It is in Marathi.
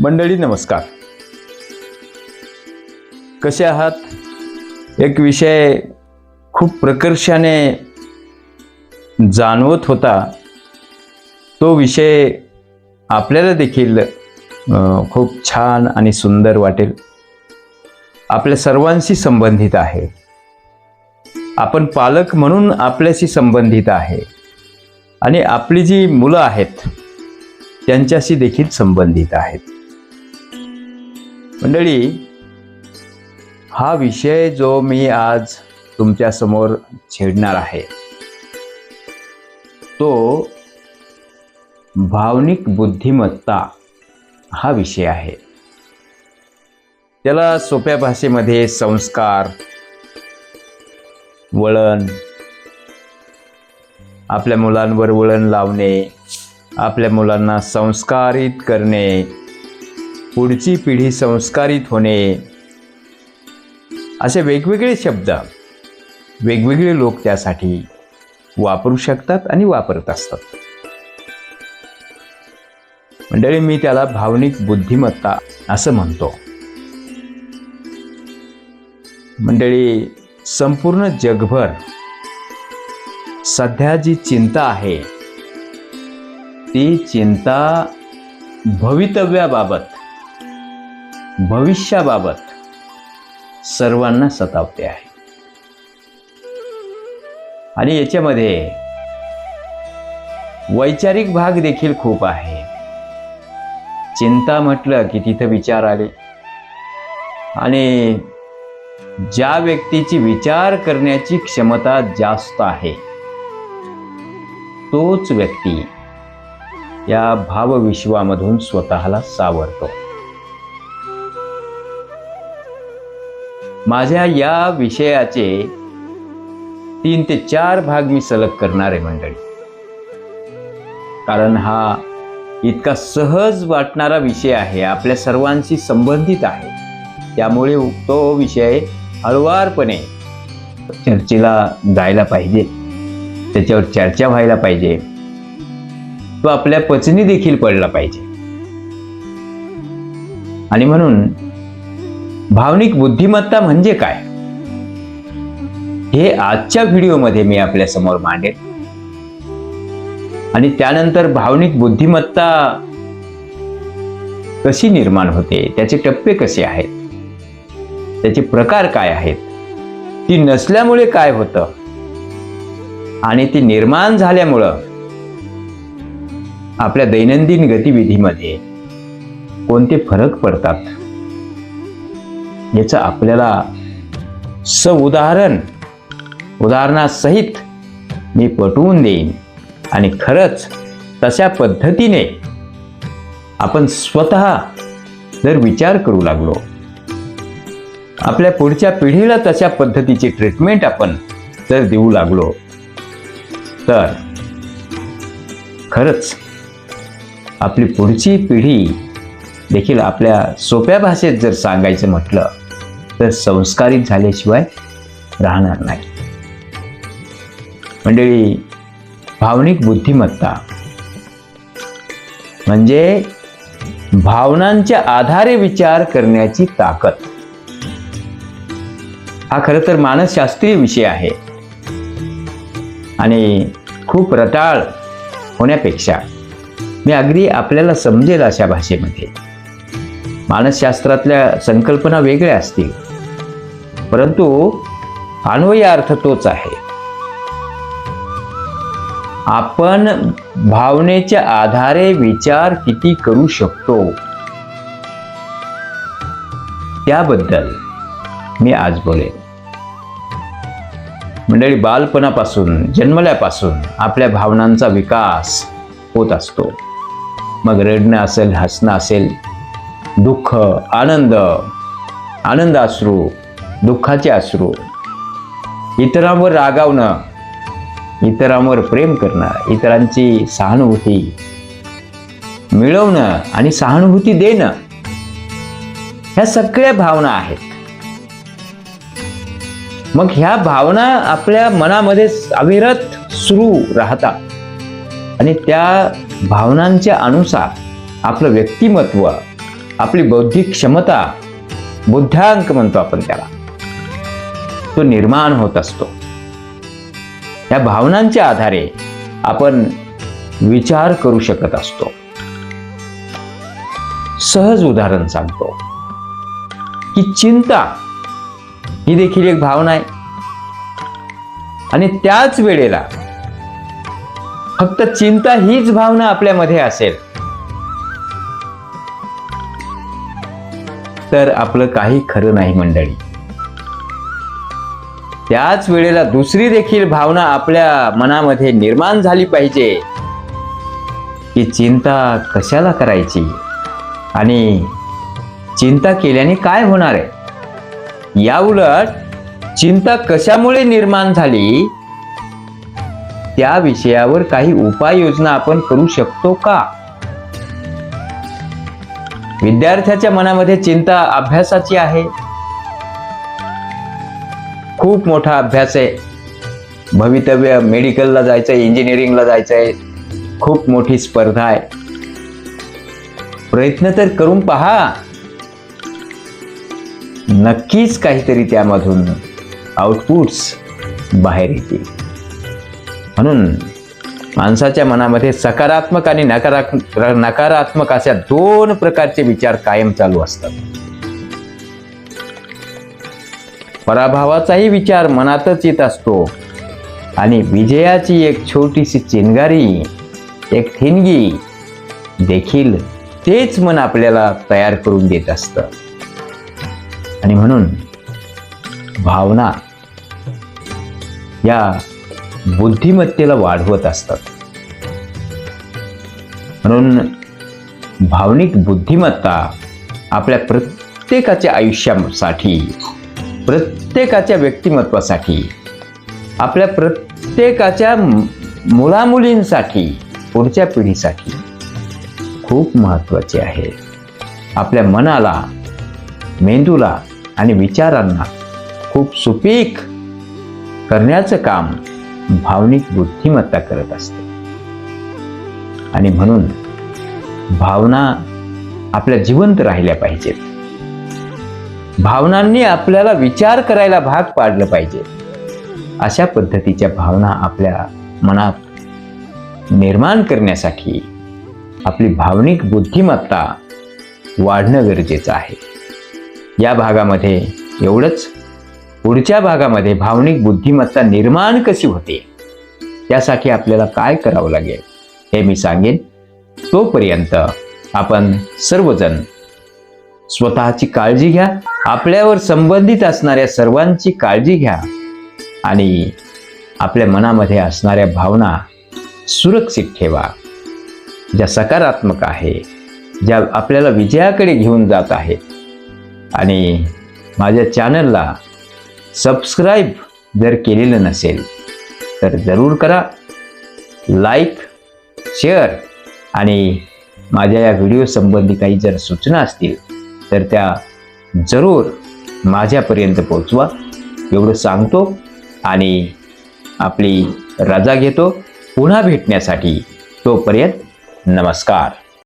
मंडळी नमस्कार. कसे आहात? एक विषय खूप प्रकर्षाने जाणवत होता. तो विषय आपल्याला देखील खूप छान आणि सुंदर वाटेल. आपल्या सर्वांशी संबंधित आहे. आपण पालक म्हणून आपल्याशी संबंधित आहे. आणि आपली जी मुलं आहेत त्यांच्याशी देखील संबंधित आहेत. मंडळी हा विषय जो मी आज तुमच्यासमोर छेडणार आहे तो भावनिक बुद्धिमत्ता हा विषय आहे. त्याला सोप्या भाषेमध्ये संस्कार वळण आपल्या मुलांवर वळण लावणे आपल्या मुलांना संस्कारित करणे पुढची पिढी संस्कारित होणे. असे वेगवेगळे शब्द वेगवेगळे लोक त्यासाठी वापरू शकतात आणि वापरत असतात. मंडळी मी त्याला भावनिक बुद्धिमत्ता असं म्हणतो. मंडळी संपूर्ण जगभर सध्या जी चिंता आहे ती चिंता भवितव्याबाबत भविष्याबाबत सर्वांना सतावते आहे. आणि याच्यामध्ये वैचारिक भाग देखील खूप आहे. चिंता म्हटलं की तिथं विचार आले. आणि ज्या व्यक्तीची विचार करण्याची क्षमता जास्त आहे तोच व्यक्ती या भावविश्वामधून स्वतःला सावरतो. माझ्या या विषयाचे तीन ते चार भाग मी सलग करणार आहे मंडळी. कारण हा इतका सहज वाटणारा विषय आहे आपल्या सर्वांशी संबंधित आहे. त्यामुळे तो विषय हळवारपणे चर्चेला जायला पाहिजे त्याच्यावर चर्चा व्हायला पाहिजे. तो आपल्या पचनी देखील पडला पाहिजे. आणि म्हणून भावनिक बुद्धिमत्ता म्हणजे काय? हे आजच्या व्हिडिओमध्ये मी आपल्यासमोर मांडेल आणि त्यानंतर भावनिक बुद्धिमत्ता कशी निर्माण होते त्याचे टप्पे कसे आहेत त्याचे प्रकार काय आहेत ती नसल्यामुळे काय होतं आणि ती निर्माण झाल्यामुळं आपल्या दैनंदिन गतिविधीमध्ये कोणते फरक पडतात? याचं आपल्याला स उदाहरण उदाहरणासहित मी पटवून देईन. आणि खरंच तशा पद्धतीने आपण स्वतः जर विचार करू लागलो आपल्या पुढच्या पिढीला तशा पद्धतीची ट्रीटमेंट आपण जर देऊ लागलो तर खरंच आपली पुढची पिढी देखील आपल्या सोप्या भाषेत जर सांगायचं म्हटलं तर संस्कारित झाल्याशिवाय राहणार नाही. मंडळी भावनिक बुद्धिमत्ता म्हणजे भावनांच्या आधारे विचार करण्याची ताकद. हा खरं तर मानसशास्त्रीय विषय आहे. आणि खूप रटाळ होण्यापेक्षा मी अगदी आपल्याला समजेल अशा भाषेमध्ये. मानसशास्त्रातल्या संकल्पना वेगळ्या असतील. परंतु अन्वय अर्थ तोच आहे. आपण भावनेच्या आधारे विचार किती करू शकतो? त्याबद्दल मी आज बोलेन. मंडळी बालपणापासून जन्मल्यापासून आपल्या भावनांचा विकास होत असतो. मग रडणं असेल हसणं असेल दुःख आनंद आनंद अश्रू दुःखाचे अश्रू. इतरांवर रागावणं इतरांवर प्रेम करणं इतरांची सहानुभूती मिळवणं आणि सहानुभूती देणं ह्या सगळ्या भावना आहेत. मग ह्या भावना आपल्या मनामध्ये अविरत सुरू राहतात आणि त्या भावनांच्या अनुसार आपलं व्यक्तिमत्व आपली बौद्धिक क्षमता बुद्ध्यांक म्हणतो आपण त्याला. तो निर्माण होत असतो. या भावनांच्या आधारे आपण विचार करू शकत असतो. सहज उदाहरण सांगतो. की चिंता ही देखील एक भावना आहे. आणि त्याच वेळेला फक्त चिंता हीच भावना आपल्यामध्ये असेल तर आपलं काही खरं नाही मंडळी. त्याच वेळेला दुसरी देखील भावना आपल्या मनामध्ये निर्माण झाली पाहिजे. की चिंता कशाला करायची? आणि चिंता केल्याने काय होणार आहे? या उलट चिंता कशामुळे निर्माण झाली? त्या विषयावर काही उपाययोजना आपण करू शकतो का? विद्यार्थ्याच्या मनामध्ये चिंता अभ्यासाची आहे. खूप मोठा अभ्यास आहे. भवितव्य मेडिकलला जायचंय इंजिनिअरिंगला जायचंय. खूप मोठी स्पर्धा आहे. प्रयत्न तर करून पहा. नक्कीच काहीतरी त्यामधून आउटपुट्स बाहेर येतील. म्हणून माणसाच्या मनामध्ये सकारात्मक आणि नकारात्मक नकारात्मक अशा दोन प्रकारचे विचार कायम चालू असतात. पराभवाचाही विचार मनातच येत असतो आणि विजयाची एक छोटीशी चिंगारी एक ठिणगी देखील तेच मन आपल्याला तयार करून देत असतं. आणि म्हणून भावना या बुद्धिमत्तेला वाढवत असतात. म्हणून भावनिक बुद्धिमत्ता आपल्या प्रत्येकाच्या आयुष्यासाठी प्रत्येकाच्या व्यक्तिमत्वासाठी आपल्या प्रत्येकाच्या मुलामुलींसाठी पुढच्या पिढीसाठी खूप महत्त्वाचे आहे. आपल्या मनाला मेंदूला आणि विचारांना खूप सुपीक करण्याचं काम भावनिक बुद्धिमत्ता करत असते. आणि म्हणून भावना आपल्या जिवंत राहिल्या पाहिजेत. भावनांनी आपल्याला विचार करायला भाग पाडलं पाहिजे. अशा पद्धतीच्या भावना आपल्या मनात निर्माण करण्यासाठी आपली भावनिक बुद्धिमत्ता वाढणं गरजेचं आहे. या भागामध्ये एवढंच. पुढच्या भागामध्ये भावनिक बुद्धिमत्ता निर्माण कशी होते? त्यासाठी आपल्याला काय करावं लागेल? हे मी सांगेन. तोपर्यंत आपण सर्वजण स्वतःची काळजी घ्या. आपल्यावर संबंधित असणाऱ्या सर्वांची काळजी घ्या. आणि आपल्या मनामध्ये असणाऱ्या भावना सुरक्षित ठेवा. ज्या सकारात्मक आहे ज्या आपल्याला विजयाकडे घेऊन जात आहेत. आणि माझ्या चॅनलला सबस्क्राईब जर केलेलं नसेल तर जरूर करा. लाईक शेअर आणि माझ्या या व्हिडिओ संबंधी काही जर सूचना असतील तर त्या जरूर माझ्यापर्यंत पोचवा एवढं सांगतो आणि आपली रजा घेतो. पुन्हा भेटण्यासाठी तोपर्यंत नमस्कार.